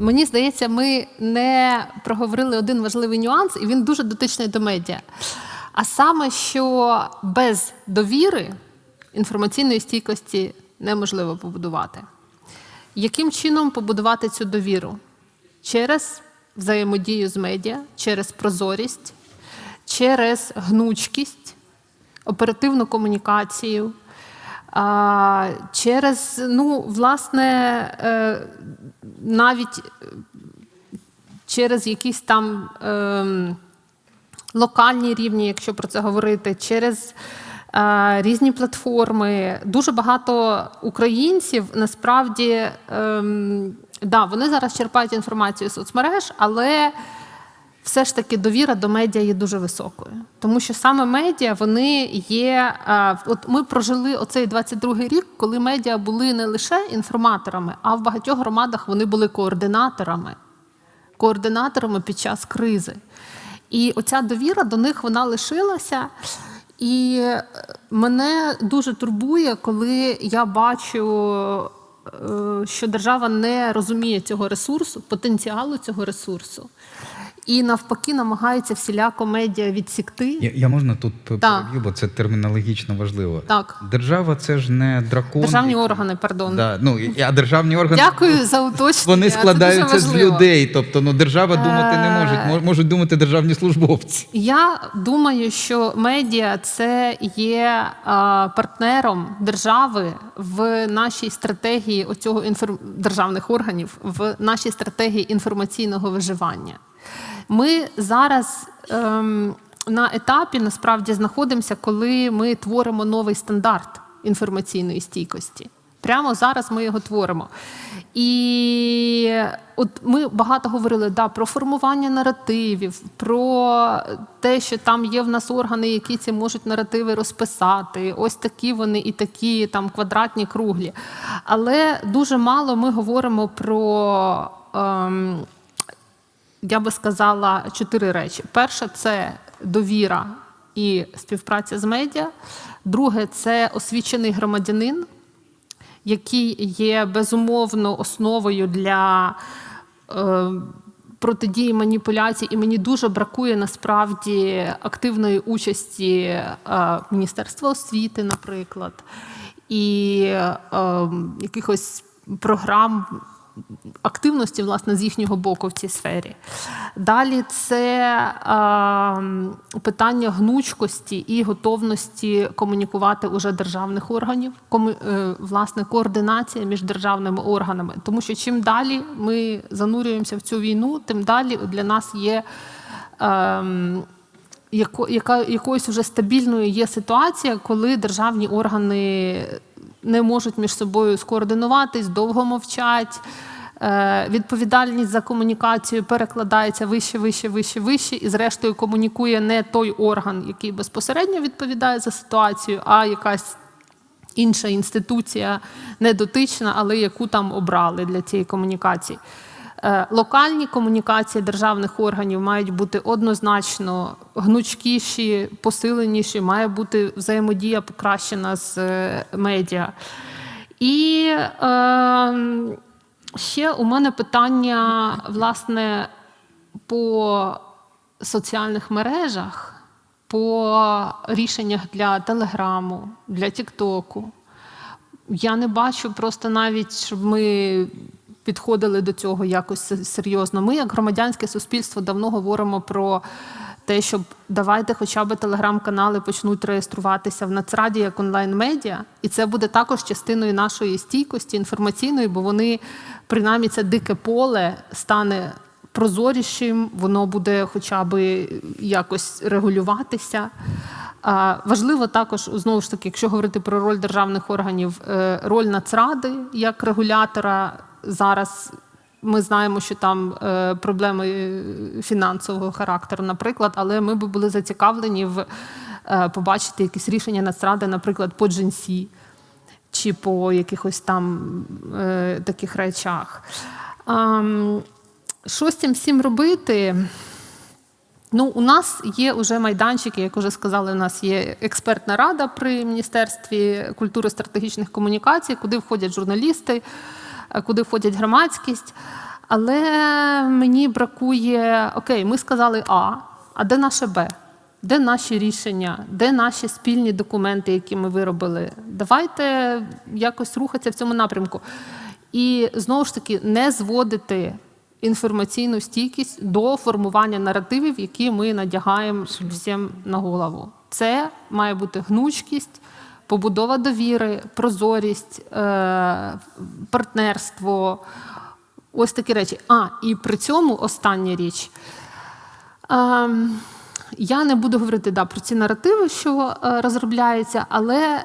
Мені здається, ми не проговорили один важливий нюанс, і він дуже дотичний до медіа. А саме, що без довіри інформаційної стійкості неможливо побудувати. Яким чином побудувати цю довіру? Через взаємодію з медіа, через прозорість, через гнучкість, оперативну комунікацію, через, ну, власне, е, навіть е, через якісь там ем, локальні рівні, якщо про це говорити, через е, різні платформи. Дуже багато українців насправді ем, да, вони зараз черпають інформацію з соцмереж, але все ж таки довіра до медіа є дуже високою. Тому що саме медіа вони є. е, От ми прожили оцей 22-й рік, коли медіа були не лише інформаторами, а в багатьох громадах вони були координаторами координаторами під час кризи. І оця довіра до них вона лишилася. І е, мене дуже турбує, коли я бачу, е, що держава не розуміє цього ресурсу, потенціалу цього ресурсу, і навпаки намагається всіляко медіа відсікти. Я, я можна тут переб'ю, бо це термінологічно важливо. Так. Держава це ж не дракон. Державні органи, пардон. Да, ну, а державні органи Дякую за уточнення. вони складаються з людей. Тобто, ну держава думати не Е. може. Можуть думати державні службовці. Я думаю, що медіа це є партнером держави в нашій стратегії оцього інформ... державних органів, в нашій стратегії інформаційного виживання. Ми зараз ем, на етапі насправді знаходимося, коли ми творимо новий стандарт інформаційної стійкості. Прямо зараз ми його творимо. І от ми багато говорили да, про формування наративів, про те, що там є в нас органи, які ці можуть наративи розписати. Ось такі вони і такі, там квадратні, круглі. Але дуже мало ми говоримо про. Ем, я би сказала чотири речі. Перше це довіра і співпраця з медіа. Друге це освічений громадянин, який є безумовно основою для е, протидії маніпуляцій. І мені дуже бракує насправді активної участі е, Міністерства освіти, наприклад, і е, якихось програм активності власне з їхнього боку в цій сфері. Далі це е, питання гнучкості і готовності комунікувати уже державних органів, кому, е, власне, координація між державними органами. Тому що чим далі ми занурюємося в цю війну, тим далі для нас є. Е, яко, яка якоюсь вже стабільною є ситуація, коли державні органи не можуть між собою скоординуватись, довго мовчать. Е, Відповідальність за комунікацію перекладається вище, вище, вище, вище, і зрештою комунікує не той орган, який безпосередньо відповідає за ситуацію, а якась інша інституція недотична, але яку там обрали для цієї комунікації. Е, Локальні комунікації державних органів мають бути однозначно гнучкіші, посиленіші, має бути взаємодія покращена з е, медіа. І е, ще у мене питання, власне, по соціальних мережах, по рішеннях для Телеграму, для Тіктоку. Я не бачу просто навіть, щоб ми підходили до цього якось серйозно. Ми, як громадянське суспільство, давно говоримо про те, щоб давайте хоча б телеграм-канали почнуть реєструватися в Нацраді як онлайн-медіа, і це буде також частиною нашої стійкості інформаційної, бо вони, принаймні, це дике поле стане прозорішим, воно буде хоча б якось регулюватися. Важливо також знову ж таки, якщо говорити про роль державних органів, е, роль Нацради як регулятора зараз. Ми знаємо, що там е, проблеми е, фінансового характеру, наприклад, але ми би були зацікавлені в е, побачити якісь рішення Нацради, наприклад, по джинсі чи по якихось там таких речах. Що з цим всім робити? Ну, у нас є вже майданчики, як вже сказали, у нас є експертна рада при Міністерстві культури стратегічних комунікацій, куди входять журналісти, куди входять громадськість. Але мені бракує: окей, ми сказали А, а де наше Б? Де наші рішення, де наші спільні документи, які ми виробили? Давайте якось рухатися в цьому напрямку. І знову ж таки, не зводити інформаційну стійкість до формування наративів, які ми надягаємо всім на голову. Це має бути гнучкість, побудова довіри, прозорість, е, партнерство. Ось такі речі. А, і при цьому остання річ. Ем, я не буду говорити да, про ці наративи, що е, розробляються, але е,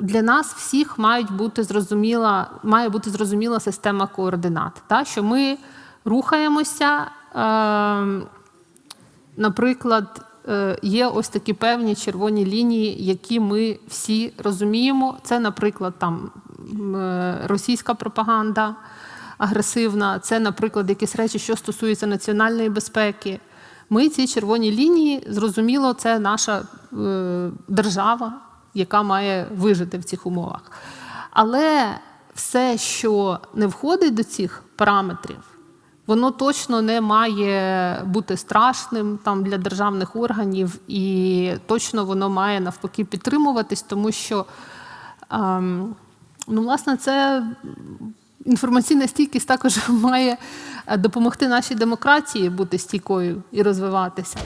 для нас всіх мають бути зрозуміла, має бути зрозуміла система координат. Та, що ми рухаємося. Е, наприклад, є ось такі певні червоні лінії, які ми всі розуміємо. Це, наприклад, там е, російська пропаганда агресивна, це, наприклад, якісь речі, що стосуються національної безпеки. Ми ці червоні лінії, зрозуміло, це наша е, держава, яка має вижити в цих умовах. Але все, що не входить до цих параметрів, воно точно не має бути страшним там для державних органів, і точно воно має навпаки підтримуватись, тому що ем, ну, власне, це інформаційна стійкість також має е, допомогти нашій демократії бути стійкою і розвиватися.